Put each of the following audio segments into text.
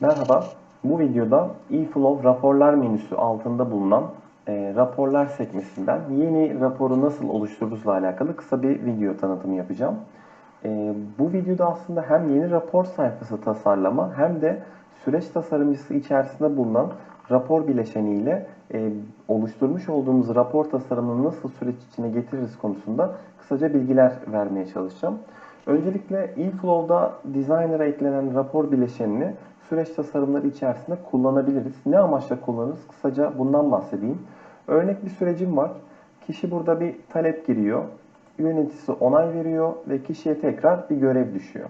Merhaba, bu videoda eFlow raporlar menüsü altında bulunan e, raporlar sekmesinden yeni raporu nasıl oluştururuzla alakalı kısa bir video tanıtımı yapacağım. E, bu videoda aslında hem yeni rapor sayfası tasarlama hem de süreç tasarımcısı içerisinde bulunan rapor bileşeniyle e, oluşturmuş olduğumuz rapor tasarımını nasıl süreç içine getiririz konusunda kısaca bilgiler vermeye çalışacağım. Öncelikle eFlow'da Designer'a eklenen rapor bileşenini süreç tasarımları içerisinde kullanabiliriz. Ne amaçla kullanırız? Kısaca bundan bahsedeyim. Örnek bir sürecim var. Kişi burada bir talep giriyor. Yöneticisi onay veriyor ve kişiye tekrar bir görev düşüyor.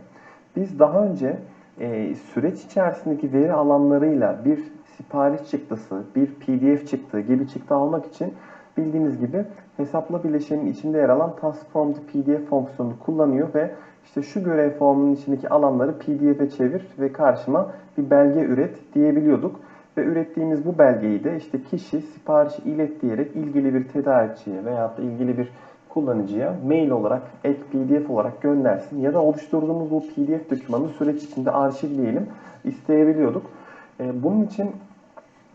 Biz daha önce e, süreç içerisindeki veri alanlarıyla bir sipariş çıktısı, bir PDF çıktı gibi çıktı almak için bildiğiniz gibi hesapla bileşenin içinde yer alan task form PDF fonksiyonunu kullanıyor ve işte şu görev formunun içindeki alanları PDF'e çevir ve karşıma bir belge üret diyebiliyorduk. Ve ürettiğimiz bu belgeyi de işte kişi siparişi ilet diyerek ilgili bir tedarikçiye veya da ilgili bir kullanıcıya mail olarak, ek pdf olarak göndersin ya da oluşturduğumuz bu pdf dokümanı süreç içinde arşivleyelim isteyebiliyorduk. Bunun için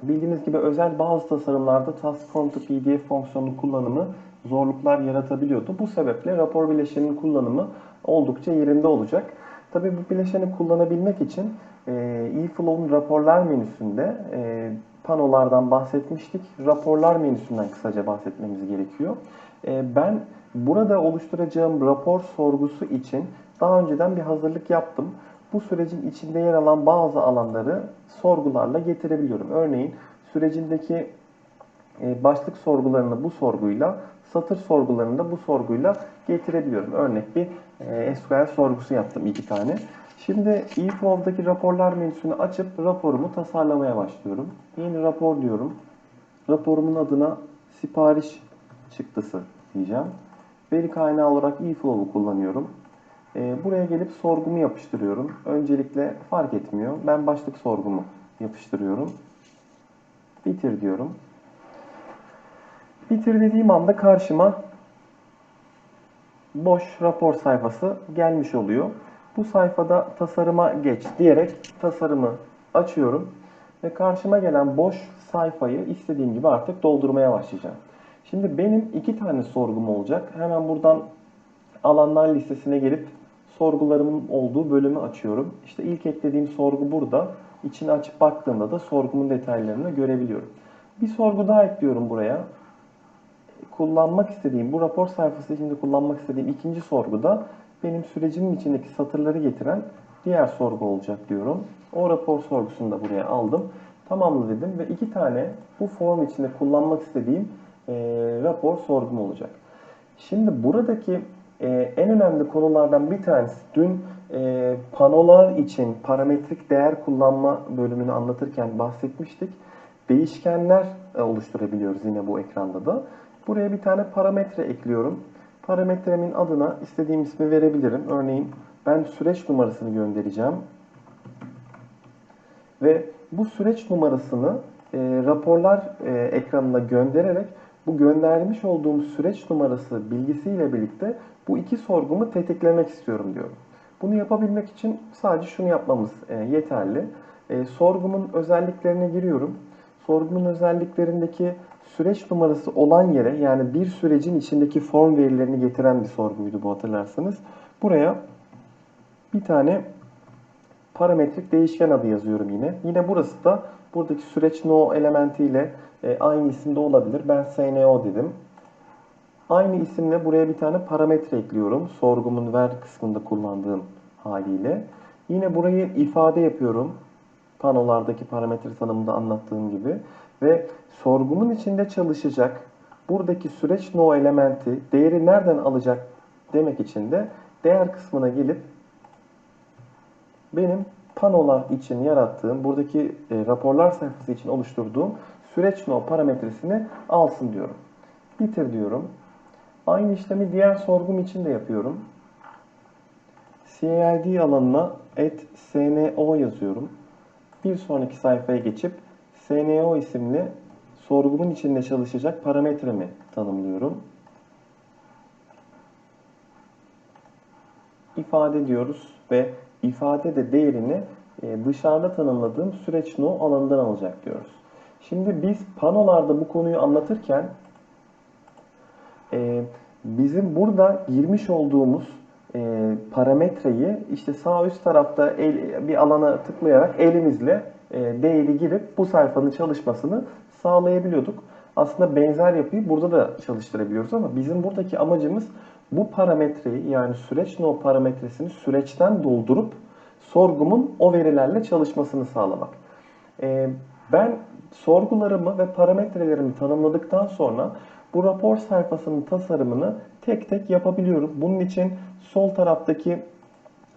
bildiğiniz gibi özel bazı tasarımlarda task form to pdf fonksiyonu kullanımı zorluklar yaratabiliyordu. Bu sebeple rapor bileşeninin kullanımı oldukça yerinde olacak. Tabii bu bileşeni kullanabilmek için e, eFlow'un raporlar menüsünde e, panolardan bahsetmiştik. Raporlar menüsünden kısaca bahsetmemiz gerekiyor. E, ben burada oluşturacağım rapor sorgusu için daha önceden bir hazırlık yaptım. Bu sürecin içinde yer alan bazı alanları sorgularla getirebiliyorum. Örneğin sürecindeki başlık sorgularını bu sorguyla, satır sorgularını da bu sorguyla getirebiliyorum. Örnek bir SQL sorgusu yaptım iki tane. Şimdi eFlow'daki raporlar menüsünü açıp raporumu tasarlamaya başlıyorum. Yeni rapor diyorum. Raporumun adına sipariş çıktısı diyeceğim. Veri kaynağı olarak eFlow'u kullanıyorum. Buraya gelip sorgumu yapıştırıyorum. Öncelikle fark etmiyor. Ben başlık sorgumu yapıştırıyorum. Bitir diyorum. Bitir dediğim anda karşıma boş rapor sayfası gelmiş oluyor. Bu sayfada tasarıma geç diyerek tasarımı açıyorum ve karşıma gelen boş sayfayı istediğim gibi artık doldurmaya başlayacağım. Şimdi benim iki tane sorgum olacak. Hemen buradan alanlar listesine gelip sorgularımın olduğu bölümü açıyorum. İşte ilk eklediğim sorgu burada. İçini açıp baktığımda da sorgumun detaylarını görebiliyorum. Bir sorgu daha ekliyorum buraya kullanmak istediğim, bu rapor sayfası içinde kullanmak istediğim ikinci sorguda benim sürecimin içindeki satırları getiren diğer sorgu olacak diyorum. O rapor sorgusunu da buraya aldım. Tamamla dedim ve iki tane bu form içinde kullanmak istediğim e, rapor sorgum olacak. Şimdi buradaki e, en önemli konulardan bir tanesi dün e, panolar için parametrik değer kullanma bölümünü anlatırken bahsetmiştik. Değişkenler e, oluşturabiliyoruz yine bu ekranda da. Buraya bir tane parametre ekliyorum. Parametremin adına istediğim ismi verebilirim. Örneğin ben süreç numarasını göndereceğim. Ve bu süreç numarasını e, raporlar e, ekranına göndererek bu göndermiş olduğum süreç numarası bilgisiyle birlikte bu iki sorgumu tetiklemek istiyorum diyorum. Bunu yapabilmek için sadece şunu yapmamız e, yeterli. E, sorgumun özelliklerine giriyorum. Sorgumun özelliklerindeki süreç numarası olan yere yani bir sürecin içindeki form verilerini getiren bir sorguydu bu hatırlarsanız. Buraya bir tane parametrik değişken adı yazıyorum yine. Yine burası da buradaki süreç no elementiyle e, aynı isimde olabilir. Ben SNO dedim. Aynı isimle buraya bir tane parametre ekliyorum. Sorgumun ver kısmında kullandığım haliyle. Yine burayı ifade yapıyorum. Panolardaki parametre tanımında anlattığım gibi ve sorgumun içinde çalışacak buradaki süreç no elementi değeri nereden alacak demek için de değer kısmına gelip benim panolar için yarattığım buradaki e, raporlar sayfası için oluşturduğum süreç no parametresini alsın diyorum. Bitir diyorum. Aynı işlemi diğer sorgum için de yapıyorum. CID alanına add sno yazıyorum. Bir sonraki sayfaya geçip SNO isimli sorgumun içinde çalışacak parametremi tanımlıyorum. İfade diyoruz ve ifade de değerini e, dışarıda tanımladığım süreç no alanından alacak diyoruz. Şimdi biz panolarda bu konuyu anlatırken e, bizim burada girmiş olduğumuz e, parametreyi işte sağ üst tarafta el, bir alana tıklayarak elimizle e, değeri girip bu sayfanın çalışmasını sağlayabiliyorduk. Aslında benzer yapıyı burada da çalıştırabiliyoruz ama bizim buradaki amacımız bu parametreyi yani süreç no parametresini süreçten doldurup sorgumun o verilerle çalışmasını sağlamak. E, ben sorgularımı ve parametrelerimi tanımladıktan sonra bu rapor sayfasının tasarımını tek tek yapabiliyorum. Bunun için sol taraftaki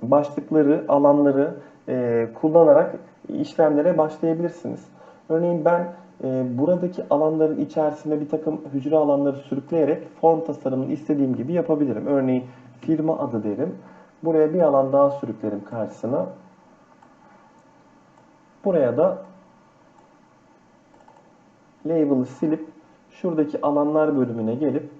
başlıkları, alanları e, kullanarak işlemlere başlayabilirsiniz. Örneğin ben e, buradaki alanların içerisinde bir takım hücre alanları sürükleyerek form tasarımını istediğim gibi yapabilirim. Örneğin firma adı derim. Buraya bir alan daha sürüklerim karşısına. Buraya da label'ı silip şuradaki alanlar bölümüne gelip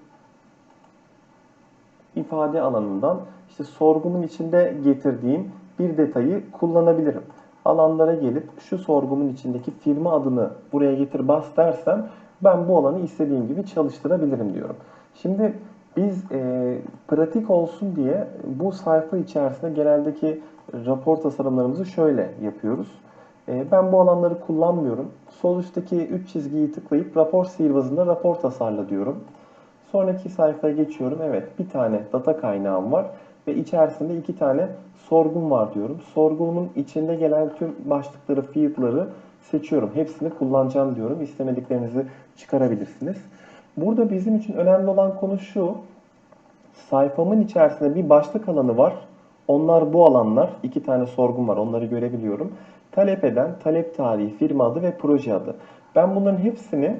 ifade alanından işte sorgumun içinde getirdiğim bir detayı kullanabilirim. Alanlara gelip şu sorgumun içindeki firma adını buraya getir bas dersem ben bu alanı istediğim gibi çalıştırabilirim diyorum. Şimdi biz e, pratik olsun diye bu sayfa içerisinde geneldeki rapor tasarımlarımızı şöyle yapıyoruz. E, ben bu alanları kullanmıyorum. Sol üstteki 3 çizgiyi tıklayıp rapor sihirbazında rapor tasarla diyorum. Sonraki sayfaya geçiyorum. Evet bir tane data kaynağım var ve içerisinde iki tane sorgum var diyorum. Sorgumun içinde gelen tüm başlıkları, field'ları seçiyorum. Hepsini kullanacağım diyorum. İstemediklerinizi çıkarabilirsiniz. Burada bizim için önemli olan konu şu. Sayfamın içerisinde bir başlık alanı var. Onlar bu alanlar. iki tane sorgum var. Onları görebiliyorum. Talep eden, talep tarihi, firma adı ve proje adı. Ben bunların hepsini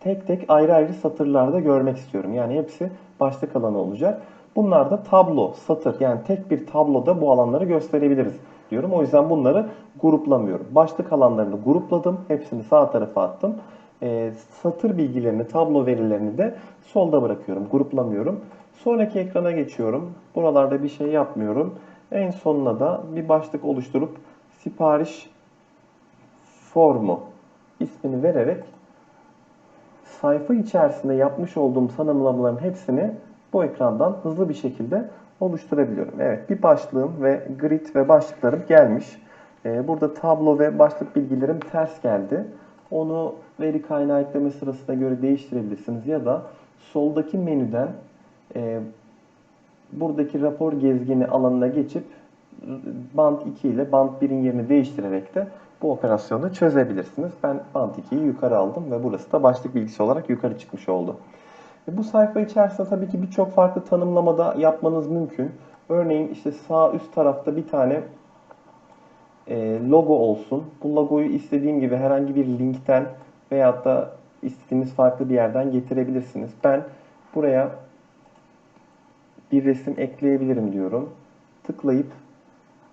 tek tek ayrı ayrı satırlarda görmek istiyorum. Yani hepsi başlık alanı olacak. Bunlar da tablo, satır yani tek bir tabloda bu alanları gösterebiliriz diyorum. O yüzden bunları gruplamıyorum. Başlık alanlarını grupladım. Hepsini sağ tarafa attım. E, satır bilgilerini, tablo verilerini de solda bırakıyorum. Gruplamıyorum. Sonraki ekrana geçiyorum. Buralarda bir şey yapmıyorum. En sonuna da bir başlık oluşturup sipariş formu ismini vererek sayfa içerisinde yapmış olduğum tanımlamaların hepsini bu ekrandan hızlı bir şekilde oluşturabiliyorum. Evet bir başlığım ve grid ve başlıklarım gelmiş. Ee, burada tablo ve başlık bilgilerim ters geldi. Onu veri kaynağı ekleme sırasına göre değiştirebilirsiniz ya da soldaki menüden e, buradaki rapor gezgini alanına geçip band 2 ile band 1'in yerini değiştirerek de bu operasyonu çözebilirsiniz. Ben band 2'yi yukarı aldım ve burası da başlık bilgisi olarak yukarı çıkmış oldu. E bu sayfa içerisinde tabii ki birçok farklı tanımlamada yapmanız mümkün. Örneğin işte sağ üst tarafta bir tane e, logo olsun. Bu logoyu istediğim gibi herhangi bir linkten veyahut da istediğiniz farklı bir yerden getirebilirsiniz. Ben buraya bir resim ekleyebilirim diyorum. Tıklayıp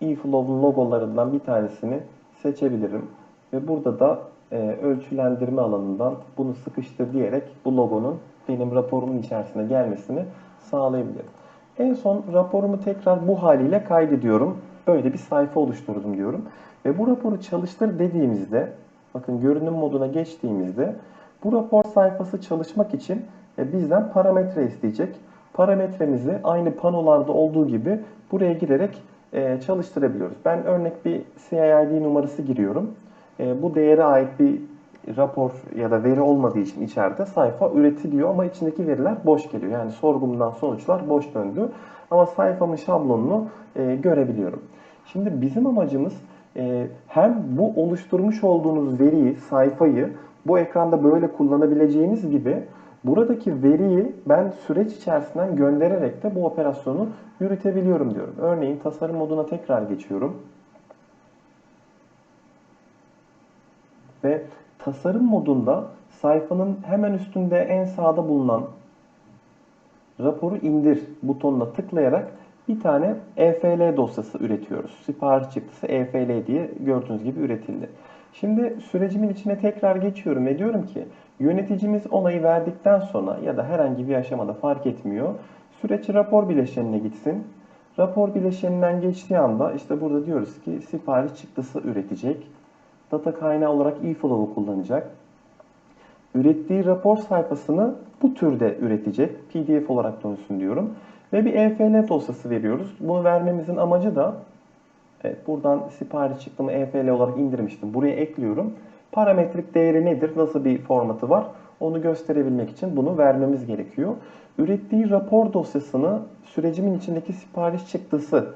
eFlow'un logolarından bir tanesini seçebilirim. Ve burada da e, ölçülendirme alanından bunu sıkıştır diyerek bu logonun benim raporumun içerisine gelmesini sağlayabilirim. En son raporumu tekrar bu haliyle kaydediyorum. Böyle bir sayfa oluşturdum diyorum. Ve bu raporu çalıştır dediğimizde, bakın görünüm moduna geçtiğimizde bu rapor sayfası çalışmak için e, bizden parametre isteyecek. Parametremizi aynı panolarda olduğu gibi buraya girerek çalıştırabiliyoruz. Ben örnek bir CID numarası giriyorum. E, bu değere ait bir rapor ya da veri olmadığı için içeride sayfa üretiliyor ama içindeki veriler boş geliyor. Yani sorgumdan sonuçlar boş döndü. Ama sayfamın şablonunu e, görebiliyorum. Şimdi bizim amacımız e, hem bu oluşturmuş olduğunuz veriyi, sayfayı bu ekranda böyle kullanabileceğiniz gibi buradaki veriyi ben süreç içerisinden göndererek de bu operasyonu yürütebiliyorum diyorum. Örneğin tasarım moduna tekrar geçiyorum. Ve tasarım modunda sayfanın hemen üstünde en sağda bulunan raporu indir butonuna tıklayarak bir tane EFL dosyası üretiyoruz. Sipariş çıktısı EFL diye gördüğünüz gibi üretildi. Şimdi sürecimin içine tekrar geçiyorum ve diyorum ki yöneticimiz onayı verdikten sonra ya da herhangi bir aşamada fark etmiyor. Süreç rapor bileşenine gitsin. Rapor bileşeninden geçtiği anda işte burada diyoruz ki sipariş çıktısı üretecek. Data kaynağı olarak eFlow'u kullanacak. Ürettiği rapor sayfasını bu türde üretecek. PDF olarak dönsün diyorum. Ve bir EFL dosyası veriyoruz. Bunu vermemizin amacı da evet, buradan sipariş çıktımı EFL olarak indirmiştim. Buraya ekliyorum. Parametrik değeri nedir? Nasıl bir formatı var? Onu gösterebilmek için bunu vermemiz gerekiyor. Ürettiği rapor dosyasını sürecimin içindeki sipariş çıktısı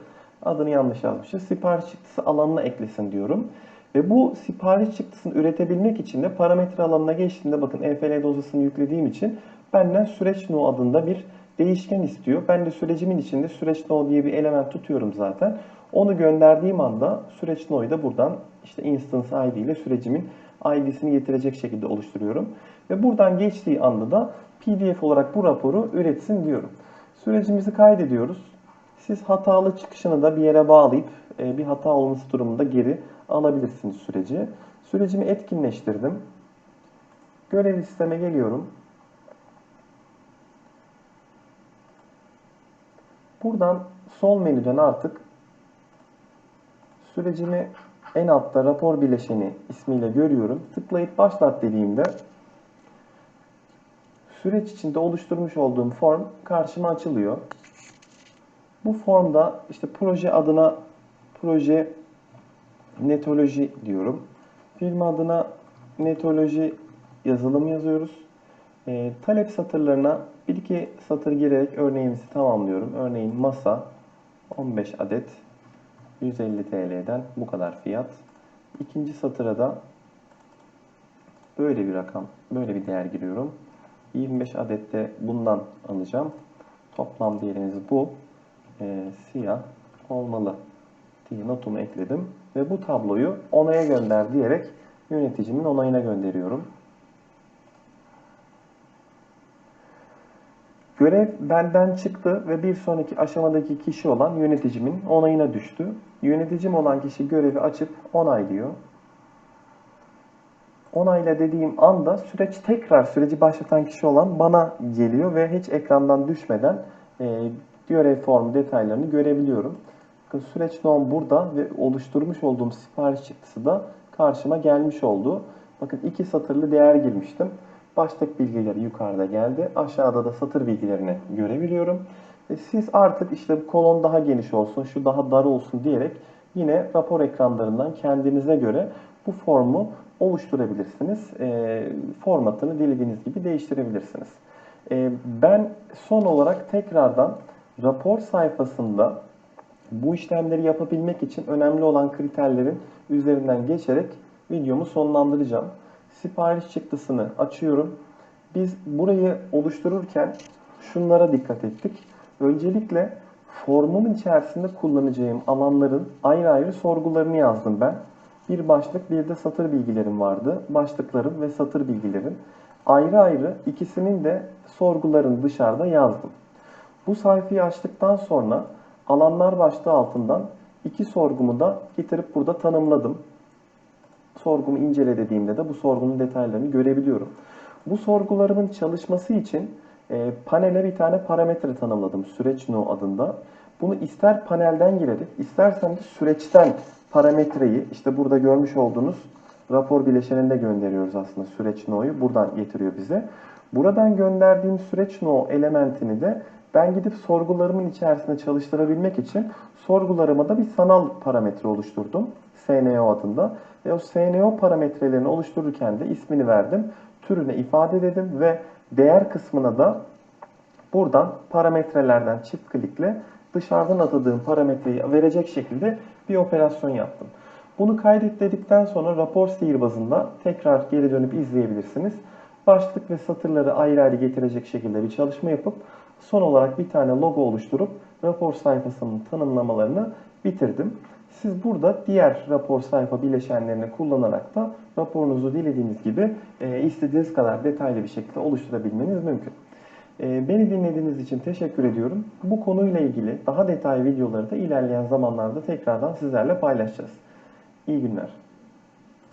adını yanlış yazmışız. Sipariş çıktısı alanına eklesin diyorum. Ve bu sipariş çıktısını üretebilmek için de parametre alanına geçtiğimde bakın EFL dosyasını yüklediğim için benden süreç no adında bir değişken istiyor. Ben de sürecimin içinde süreç no diye bir element tutuyorum zaten. Onu gönderdiğim anda süreç no'yu da buradan işte instance ID ile sürecimin ID'sini getirecek şekilde oluşturuyorum. Ve buradan geçtiği anda da PDF olarak bu raporu üretsin diyorum. Sürecimizi kaydediyoruz. Siz hatalı çıkışını da bir yere bağlayıp e, bir hata olması durumunda geri alabilirsiniz süreci. Sürecimi etkinleştirdim. Görev listeme geliyorum. Buradan sol menüden artık sürecimi en altta rapor bileşeni ismiyle görüyorum. Tıklayıp başlat dediğimde süreç içinde oluşturmuş olduğum form karşıma açılıyor. Bu formda işte proje adına proje netoloji diyorum. Firma adına netoloji yazılım yazıyoruz. E, talep satırlarına bir iki satır girerek örneğimizi tamamlıyorum. Örneğin masa 15 adet 150 TL'den bu kadar fiyat. İkinci satıra da böyle bir rakam, böyle bir değer giriyorum. 25 adette bundan alacağım. Toplam değerimiz bu. E, siyah olmalı diye notumu ekledim. Ve bu tabloyu onaya gönder diyerek yöneticimin onayına gönderiyorum. Görev benden çıktı ve bir sonraki aşamadaki kişi olan yöneticimin onayına düştü. Yöneticim olan kişi görevi açıp onaylıyor. Onayla dediğim anda süreç tekrar süreci başlatan kişi olan bana geliyor ve hiç ekrandan düşmeden e, görev formu detaylarını görebiliyorum. Bakın süreç norm burada ve oluşturmuş olduğum sipariş çıktısı da karşıma gelmiş oldu. Bakın iki satırlı değer girmiştim. Başlık bilgileri yukarıda geldi. Aşağıda da satır bilgilerini görebiliyorum. E siz artık işte kolon daha geniş olsun, şu daha dar olsun diyerek yine rapor ekranlarından kendinize göre bu formu oluşturabilirsiniz. E, formatını dilediğiniz gibi değiştirebilirsiniz. E, ben son olarak tekrardan rapor sayfasında bu işlemleri yapabilmek için önemli olan kriterlerin üzerinden geçerek videomu sonlandıracağım. Sipariş çıktısını açıyorum. Biz burayı oluştururken şunlara dikkat ettik. Öncelikle formumun içerisinde kullanacağım alanların ayrı ayrı sorgularını yazdım ben. Bir başlık bir de satır bilgilerim vardı. Başlıklarım ve satır bilgilerim. Ayrı ayrı ikisinin de sorgularını dışarıda yazdım. Bu sayfayı açtıktan sonra alanlar başlığı altından iki sorgumu da getirip burada tanımladım. Sorgumu incele dediğimde de bu sorgunun detaylarını görebiliyorum. Bu sorgularımın çalışması için e, panele bir tane parametre tanımladım. Süreç no adında. Bunu ister panelden girerek, istersen de süreçten parametreyi işte burada görmüş olduğunuz rapor bileşeninde gönderiyoruz aslında süreç no'yu. Buradan getiriyor bize. Buradan gönderdiğim süreç no elementini de ben gidip sorgularımın içerisinde çalıştırabilmek için sorgularıma da bir sanal parametre oluşturdum. SNO adında. Ve o SNO parametrelerini oluştururken de ismini verdim. Türüne ifade dedim ve değer kısmına da buradan parametrelerden çift klikle dışarıdan atadığım parametreyi verecek şekilde bir operasyon yaptım. Bunu kaydet sonra rapor sihirbazında tekrar geri dönüp izleyebilirsiniz. Başlık ve satırları ayrı ayrı getirecek şekilde bir çalışma yapıp son olarak bir tane logo oluşturup rapor sayfasının tanımlamalarını bitirdim. Siz burada diğer rapor sayfa bileşenlerini kullanarak da raporunuzu dilediğiniz gibi e, istediğiniz kadar detaylı bir şekilde oluşturabilmeniz mümkün. E, beni dinlediğiniz için teşekkür ediyorum. Bu konuyla ilgili daha detaylı videoları da ilerleyen zamanlarda tekrardan sizlerle paylaşacağız. İyi günler.